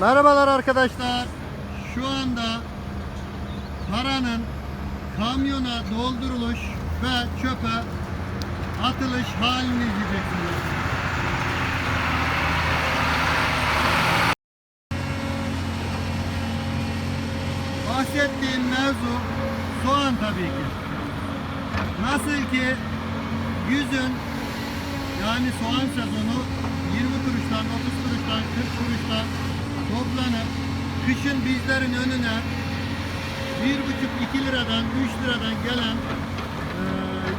Merhabalar arkadaşlar. Şu anda paranın kamyona dolduruluş ve çöpe atılış halini izleyeceksiniz. Bahsettiğim mevzu soğan tabii ki. Nasıl ki yüzün yani soğan sezonu 20 kuruştan, 30 kuruştan, 40 kuruştan toplanıp kışın bizlerin önüne 1,5-2 liradan, 3 liradan gelen eee,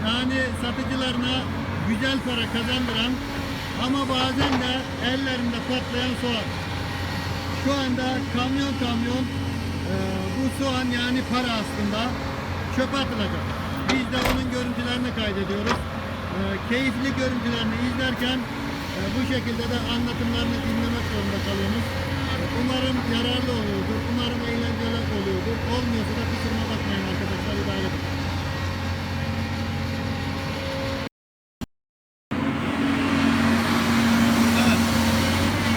yani satıcılarına güzel para kazandıran ama bazen de ellerinde patlayan soğan. Şu anda kamyon kamyon eee, bu soğan yani para aslında çöpe atılacak. Biz de onun görüntülerini kaydediyoruz. Eee, keyifli görüntülerini izlerken eee, bu şekilde de anlatımlarını dinlemek yararlı oluyordur. Umarım eğlenceli oluyordur. Olmuyorsa da kusuruma bakmayın arkadaşlar. idare edin.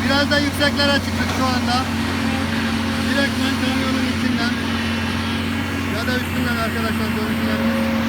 Biraz da yükseklere çıktık şu anda. Direktmen kamyonun içinden ya da üstünden arkadaşlar görüntülerimiz.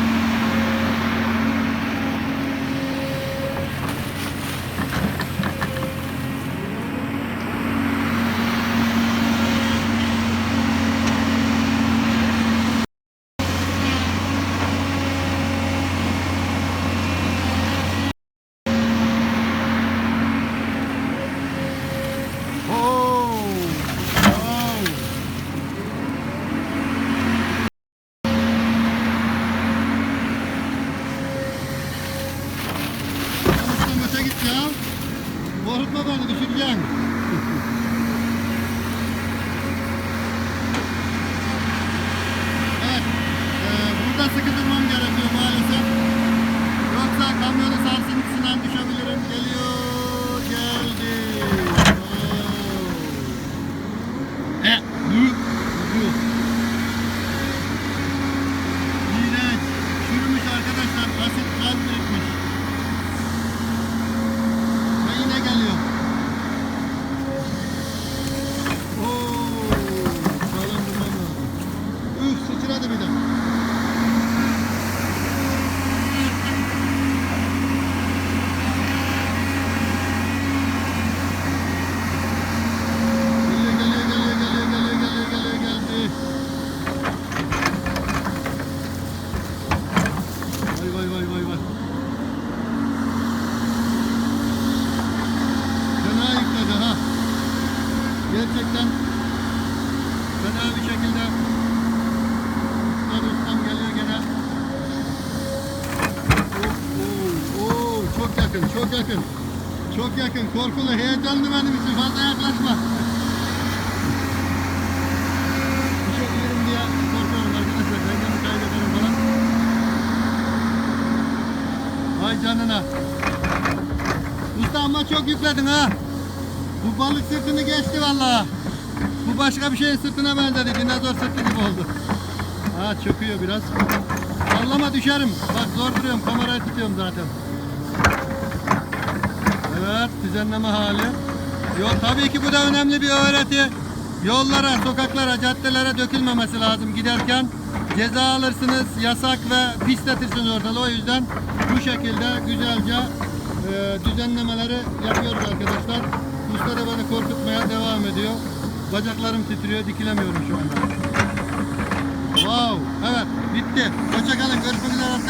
Öte git ya. Korkutma beni düşüreceksin. evet. eee, burada sıkı durmam gerekiyor maalesef. Yoksa kamyonu sarsıntısından düşebilirim. Geliyor. Geldi. Oh. E, yu, yu. İğrenç. Çürümüş arkadaşlar. Asit gaz birikmiş. Ve yine geliyor. Oo, sağlam durmam lazım. Üf, sıçradı bir de. Geliyor, geliyor, geliyor, geliyor, geliyor, geliyor, geliyor, geldi. Vay vay vay vay vay. Fena yükledi ha. Gerçekten fena bir şekilde yakın, çok yakın. Çok korkulu, heyecanlı benim için. Fazla yaklaşma. Düşebilirim diye korkuyorum arkadaşlar. Kendimi kaybederim falan. Vay canına. Usta ama çok yükledin ha. Bu balık sırtını geçti vallahi. Bu başka bir şeyin sırtına benzedi. Dinozor sırtı gibi oldu. Ha çöküyor biraz. Sallama düşerim. Bak zor duruyorum. Kamerayı tutuyorum zaten. Evet düzenleme hali. Yo, tabii ki bu da önemli bir öğreti. Yollara, sokaklara, caddelere dökülmemesi lazım giderken. Ceza alırsınız, yasak ve pisletirsiniz ortalığı. O yüzden bu şekilde güzelce e, düzenlemeleri yapıyoruz arkadaşlar. Usta da beni korkutmaya devam ediyor. Bacaklarım titriyor, dikilemiyorum şu anda. Wow, evet bitti. Hoşçakalın, görüşmek üzere arkadaşlar.